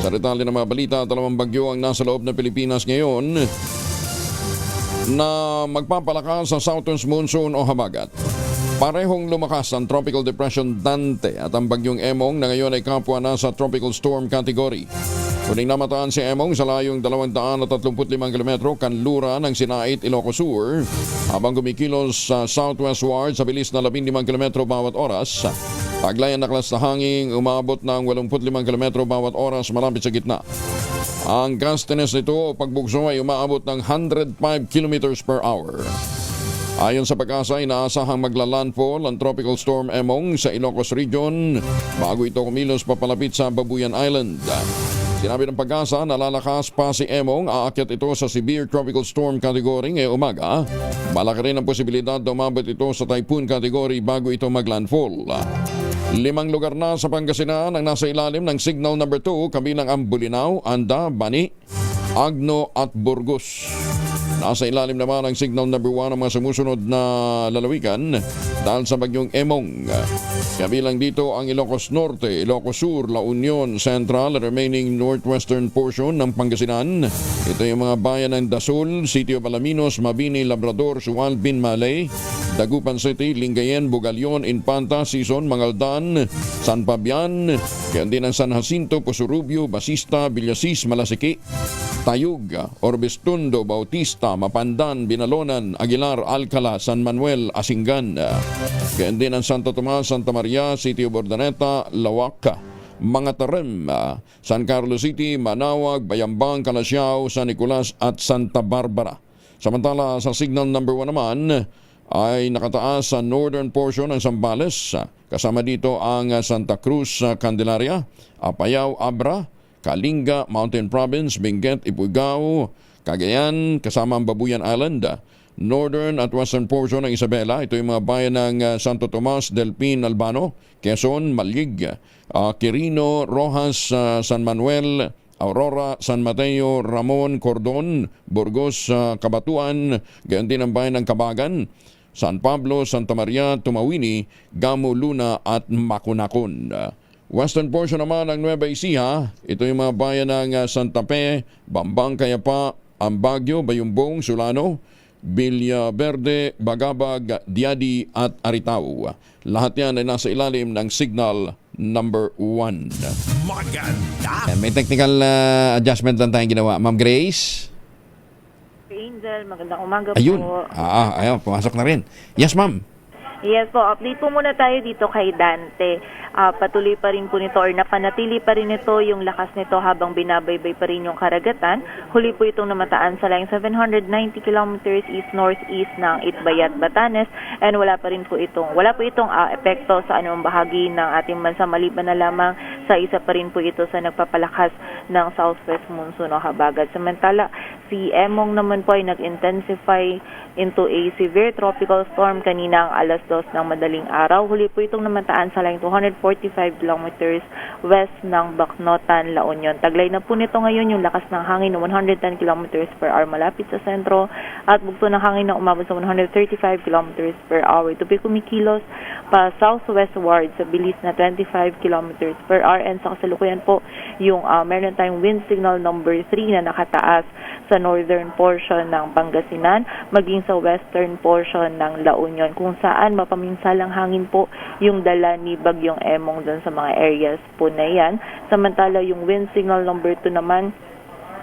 Sa detalye ng mga balita, dalawang bagyo ang nasa loob ng Pilipinas ngayon na magpapalakas sa southwest monsoon o habagat. Parehong lumakas ang Tropical Depression Dante at ang bagyong Emong na ngayon ay kapwa na sa Tropical Storm category. Huling namataan si Emong sa layong 235 km kanlura ng Sinait, Ilocos Sur habang kumikilos sa southwestward sa bilis na 15 km bawat oras. Paglayan na klas na hangin umabot ng 85 km bawat oras malapit sa gitna. Ang gustiness nito pagbugso ay umaabot ng 105 km per hour. Ayon sa pag-asa, inaasahang maglalandfall ang Tropical Storm Emong sa Ilocos Region bago ito kumilos papalapit sa Babuyan Island. Sinabi ng pag-asa na lalakas pa si Emong, aakyat ito sa Severe Tropical Storm category ngayong umaga. Malaki rin ang posibilidad na umabot ito sa Typhoon category bago ito maglandfall. Limang lugar na sa Pangasinan ang nasa ilalim ng signal number 2 kabilang ang Bulinaw, Anda, Bani, Agno at Burgos. Nasa ilalim naman ang signal number 1 ang mga sumusunod na lalawigan dahil sa bagyong Emong. Kabilang dito ang Ilocos Norte, Ilocos Sur, La Union, Central, remaining northwestern portion ng Pangasinan. Ito yung mga bayan ng Dasul, Sitio Balaminos, Mabini, Labrador, Sualbin, Malay, Dagupan City, Lingayen, Bugalyon, Infanta, Sison, Mangaldan, San Fabian, kaya din ang San Jacinto, Pusurubio, Basista, Villasis, Malasiki, Tayug, Orbestundo, Bautista, Mapandan, Binalonan, Aguilar, Alcala, San Manuel, Asingan. Kaya din ang Santo Tomas, Santa Maria, Sitio Bordaneta, Lawak, mga Tarem, San Carlos City, Manawag, Bayambang, Calasiao, San Nicolas at Santa Barbara. Samantala sa signal number 1 naman ay nakataas sa northern portion ng Zambales. Kasama dito ang Santa Cruz, Candelaria, Apayao, Abra, Kalinga, Mountain Province, Benguet, Ifugao, Cagayan, kasama ang Babuyan Island, northern at western portion ng Isabela. Ito yung mga bayan ng uh, Santo Tomas, Delpin, Albano, Quezon, Malig, uh, Quirino, Rojas, uh, San Manuel, Aurora, San Mateo, Ramon, Cordon, Burgos, Kabatuan, gayon din ang bayan ng Kabagan, San Pablo, Santa Maria, Tumawini, Gamo, Luna at Makunakon. Western portion naman ng Nueva Ecija, ito yung mga bayan ng uh, Santa Fe, Bambang, Kayapa, Ambagyo, Bayumbong, Sulano, Villa Verde, Bagabag, Diadi at Aritao. Lahat yan ay nasa ilalim ng signal number 1. Maganda! May technical uh, adjustment lang tayong ginawa. Ma'am Grace? Angel, magandang umaga Ayun. po. Ah, ayun, pumasok na rin. Yes, ma'am. Yes po, update po muna tayo dito kay Dante. Ah, patuloy pa rin po nito or napanatili pa rin ito yung lakas nito habang binabaybay pa rin yung karagatan. Huli po itong namataan sa line 790 kilometers east-northeast ng Itbayat, Batanes and wala pa rin po itong wala po itong ah, epekto sa anumang bahagi ng ating bansa maliban na lamang sa isa pa rin po ito sa nagpapalakas ng southwest monsoon o habagat. Samantala, si Emong naman po ay nag-intensify into a severe tropical storm kaninang alas 2 ng madaling araw. Huli po itong namataan sa line 245 kilometers west ng Bacnotan, La Union. Taglay na po nito ngayon yung lakas ng hangin ng 110 kilometers per hour malapit sa sentro at bugto ng hangin na umabot sa 135 kilometers per hour. Ito po kumikilos pa southwestward sa bilis na 25 kilometers per hour and sa kasalukuyan po yung uh, meron tayong wind signal number 3 na nakataas sa northern portion ng Pangasinan maging sa western portion ng La Union kung saan mapaminsalang hangin po yung dala ni Bagyong Emong dun sa mga areas po na yan. Samantala yung wind signal number 2 naman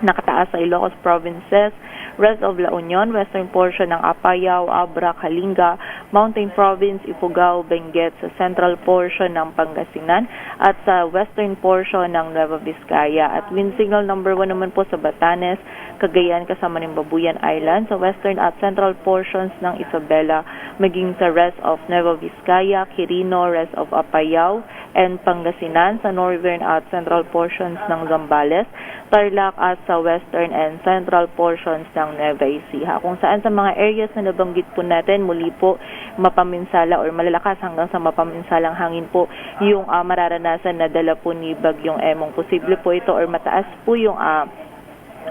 nakataas sa Ilocos provinces, rest of La Union, western portion ng Apayao, Abra, Kalinga, Mountain Province, Ifugao, Benguet, sa central portion ng Pangasinan at sa western portion ng Nueva Vizcaya. At wind signal number 1 naman po sa Batanes, Cagayan kasama ng Babuyan Island, sa western at central portions ng Isabela, maging sa rest of Nueva Vizcaya, Quirino, rest of Apayao, and Pangasinan sa northern at central portions ng Zambales, Tarlac at sa western and central portions ng Nueva Ecija. Kung saan sa mga areas na nabanggit po natin, muli po mapaminsala or malalakas hanggang sa mapaminsalang hangin po yung ah, mararanasan na dala po ni Bagyong Emong. Posible po ito or mataas po yung ah,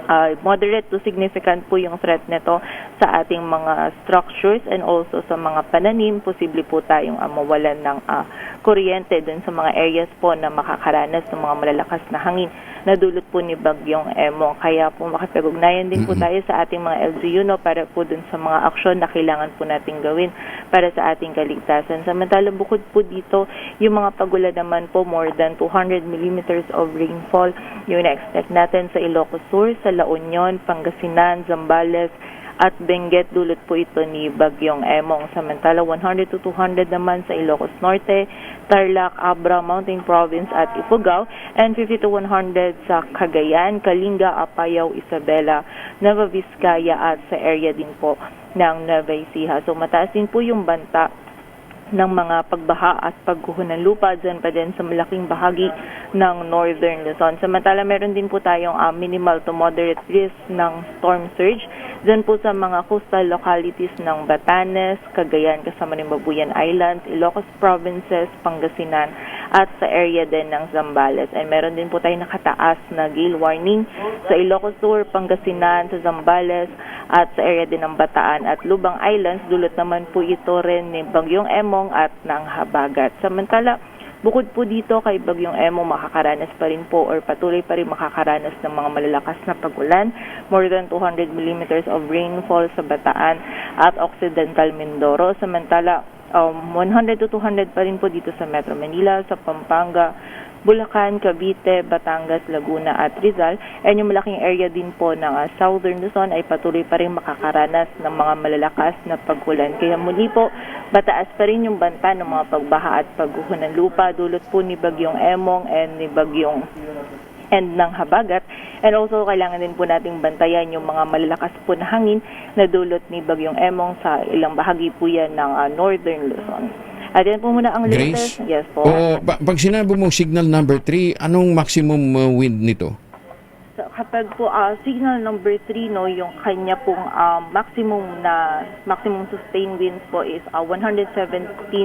uh, moderate to significant po yung threat nito sa ating mga structures and also sa mga pananim. Posible po tayong uh, mawalan ng uh, kuryente dun sa mga areas po na makakaranas ng mga malalakas na hangin na dulot po ni Bagyong Emong. Kaya po makipag-ugnayan din po tayo sa ating mga LGU no, para po dun sa mga aksyon na kailangan po natin gawin para sa ating kaligtasan. Samantala bukod po dito, yung mga pagulan naman po more than 200 millimeters of rainfall yung na-expect natin sa Ilocos Sur, sa La Union, Pangasinan, Zambales, at Benguet dulot po ito ni Bagyong Emong. Samantala 100 to 200 naman sa Ilocos Norte, Tarlac, Abra, Mountain Province at Ifugao and 50 to 100 sa Cagayan, Kalinga, Apayao, Isabela, Nueva Vizcaya at sa area din po ng Nueva Ecija. So mataas din po yung banta ng mga pagbaha at pagguho ng lupa dyan pa din sa malaking bahagi ng Northern Luzon. Samantala, meron din po tayong ah, minimal to moderate risk ng storm surge dyan po sa mga coastal localities ng Batanes, Cagayan, kasama ng Babuyan Islands, Ilocos Provinces, Pangasinan, at sa area din ng Zambales. And meron din po tayong nakataas na gale warning sa Ilocos Sur, Pangasinan, sa Zambales, at sa area din ng Bataan at Lubang Islands. Dulot naman po ito rin ni Bagyong Emong at ng Habagat. Samantala, bukod po dito kay Bagyong Emong makakaranas pa rin po or patuloy pa rin makakaranas ng mga malalakas na pagulan. More than 200 millimeters of rainfall sa Bataan at Occidental Mindoro. Samantala, um, 100 to 200 pa rin po dito sa Metro Manila, sa Pampanga, Bulacan, Cavite, Batangas, Laguna at Rizal. And yung malaking area din po ng ah, Southern Luzon ay patuloy pa rin makakaranas ng mga malalakas na pagkulan. Kaya muli po, bataas pa rin yung banta ng mga pagbaha at pagguho ng lupa dulot po ni Bagyong Emong and ni Bagyong and ng habagat. And also, kailangan din po nating bantayan yung mga malalakas po na hangin na dulot ni Bagyong Emong sa ilang bahagi po yan ng ah, Northern Luzon. At yan po muna ang Grace? latest. Yes po. O, pa- pag sinabi mong signal number 3, anong maximum uh, wind nito? So, kapag po ah, signal number 3 no, yung kanya pong ah, maximum na maximum sustained winds po is ah, 117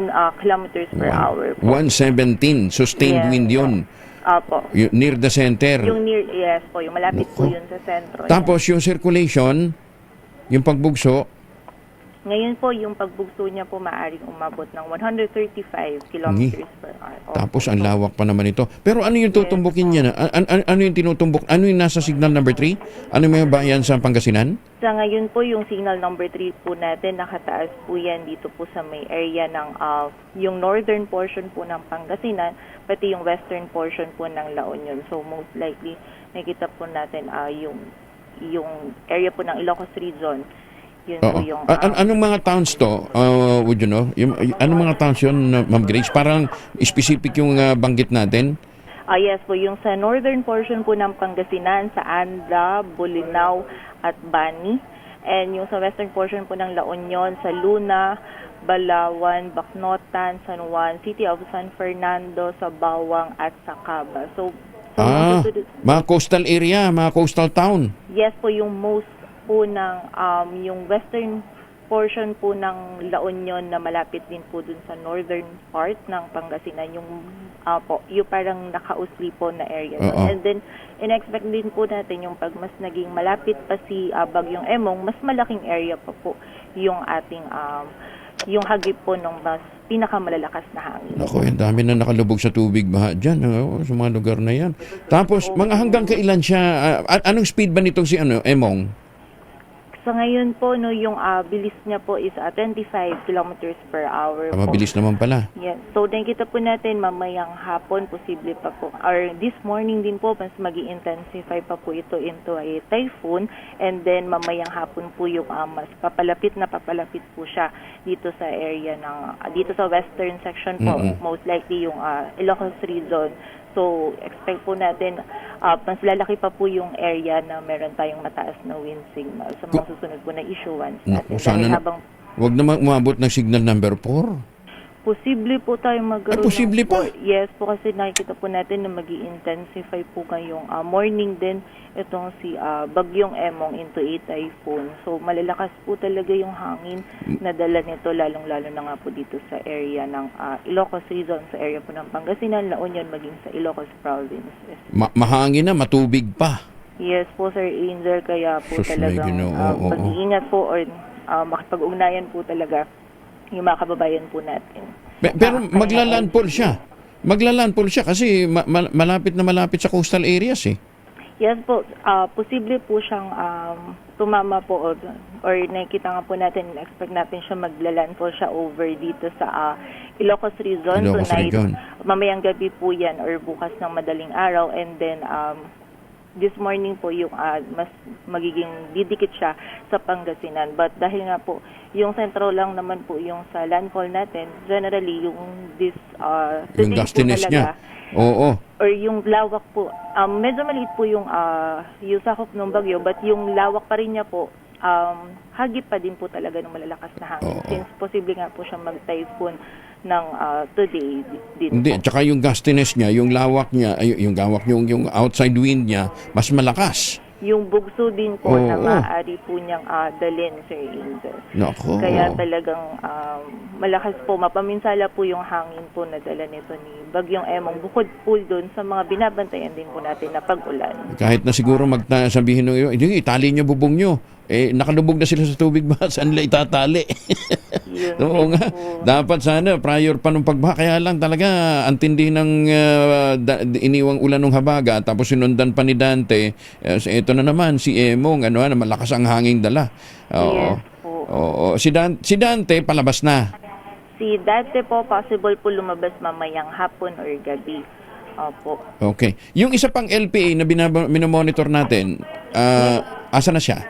ah, kilometers per hour po. 117, sustained Yes. wind yun. Apo. Y- near the center. Yung near yes po, yung malapit po yun sa sentro. Tapos yung circulation, yung pagbugso, Ngayon po, yung pagbugso niya po maaaring umabot ng 135 kilometers per hour. Opo. tapos ang lawak pa naman ito. Pero ano yung tutumbukin niya na? An- an- ano yung tinutumbok? Ano yung nasa signal number 3? Ano yung mga bayan sa Pangasinan? Sa ngayon po, yung signal number 3 po natin, nakataas po yan dito po sa may area ng ah, yung northern portion po ng Pangasinan, pati yung western portion po ng La Union. So most likely, nakita po natin ah, yung yung area po ng Ilocos Region. Yun po Oo. yung... A- an- ah, anong mga towns to? Uh, would you know? Yung, y- anong mga towns yun, uh, Ma'am Grace? Parang specific yung uh, banggit natin. Ah, yes po, yung sa northern portion po ng Pangasinan, sa Anda, Bolinao at Bani. And yung sa western portion po ng La Union, sa Luna, Balawan, Bacnotan, San Juan, City of San Fernando, sa Bawang at sa Caba. So, so Ah, mga coastal area, mga coastal town. yes po, yung most po ng, um, yung western portion po ng La Union na malapit din po dun sa northern part ng Pangasinan, yung ah, po, yung parang nakausli po na area. Oo. And then, in-expect din po natin yung pag mas naging malapit pa si ah, Bagyong Emong, mas malaking area pa po yung ating, um, yung hagip po ng mas pinakamalalakas na hangin. Ako, ang dami na nakalubog sa tubig baha dyan, oh, sa mga lugar na yan. Tapos, mga hanggang kailan siya, ah, a- anong speed ba nitong si ano, Emong? Sa ngayon po, no, yung ah, bilis niya po is ah, 25 kilometers per hour Ah, po. mabilis naman pala. Yes. So, nakikita po natin mamayang hapon, posible pa po, or this morning din po, mas mag intensify pa po ito into a typhoon. And then, mamayang hapon po yung ah, mas papalapit na papalapit po siya dito sa area ng, ah, dito sa western section po. Mm-mm. Most likely yung ah, Ilocos region. So, expect po natin, ah, mas lalaki pa po yung area na meron tayong mataas na wind signal sa mga susunod po na issuance Naku, natin. sana Dahil na- habang Huwag naman umabot ng signal number 4. Posible po tayo magkaroon Ah, posible four- Yes po kasi nakikita po natin na mag intensify po ngayong ah, morning din itong si ah, Bagyong Emong into a typhoon. So malalakas po talaga yung hangin na dala nito lalong-lalo na nga po dito sa area ng ah, Ilocos Region, sa area po ng Pangasinan, La Union, maging sa Ilocos Province. Ma- mahangin na, matubig pa. Yes po Sir Angel, kaya po Sus, talagang oo, oo. mag-iingat po or ah, makipag-ugnayan po talaga yung mga kababayan po natin. Pe- Pero Ah, maglalandfall siya. Maglalandfall siya kasi ma- ma- malapit na malapit sa coastal areas eh. Yes po, ah, posible po siyang um, tumama po or, or nakikita nga po natin, expect natin siya maglalandfall siya over dito sa ah, Ilocos Region Ilocos tonight. Region. Mamayang gabi po yan or bukas ng madaling araw and then um, this morning po yung ah, mas magiging didikit siya sa Pangasinan. But dahil nga po, yung sentro lang naman po yung sa landfall natin, generally yung this uh, Yung gustiness niya. Oo. or yung lawak po, um, medyo maliit po yung, ah, yung sakop ng bagyo, but yung lawak pa rin niya po, um, hagip pa din po talaga ng malalakas na hangin. Oo. Since posible nga po siya mag-typhoon ng ah, today di- dito Hindi, po. tsaka yung gustiness niya, yung lawak niya, ay, yung lawak, yung, yung outside wind niya, mas malakas. Yung bugso din po Oo. na maaari po niyang ah, dalhin, Sir Angel. Nako. Kaya talagang um, malakas po, mapaminsala po yung hangin po na dala nito ni Bagyong Emong. Bukod po doon sa mga binabantayan din po natin na pag-ulan. Kahit na siguro magta sabihin nyo, hindi, itali nyo bubong nyo. Eh, nakalubog na sila sa tubig ba? Saan nila itatali? Yun Oo nga. po. Dapat sana, prior pa nung pagbaha. Kaya lang talaga, ang tindi ng ah, da- iniwang ulan ng habaga. Tapos sinundan pa ni Dante. So ito na naman, si Emong, ano, na malakas ang hanging dala. Oo. Yes po. Oo. Si, Dan- si Dante, palabas na. Si Dante po, possible po lumabas mamayang hapon or gabi. Opo. Okay. Yung isa pang LPA na binab- minomonitor natin, ah, asa na siya?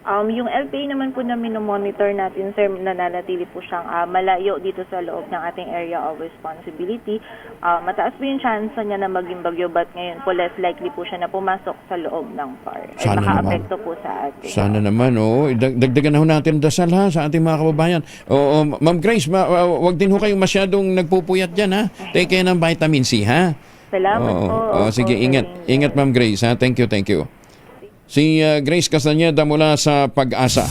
Um, yung LPA naman po na minomonitor natin, sir, nananatili po siyang ah, malayo dito sa loob ng ating area of responsibility. Ah, mataas po yung chance niya na maging bagyo, but ngayon po less likely po siya na pumasok sa loob ng PAR. Sana maka-apekto po sa ating. Sana naman, oh. Dag- Dagdagan na ho natin dasal ha sa ating mga kababayan. Oo, Ma'am Grace, ma- wa- wag din ho kayong masyadong nagpupuyat dyan ha. Take care ng vitamin C ha. Salamat Oo. po. Oo, Opo, sige, ingat. Ingat Ma'am Grace ha. Thank you, thank you. Si uh, Grace Castañeda mula sa Pag-asa.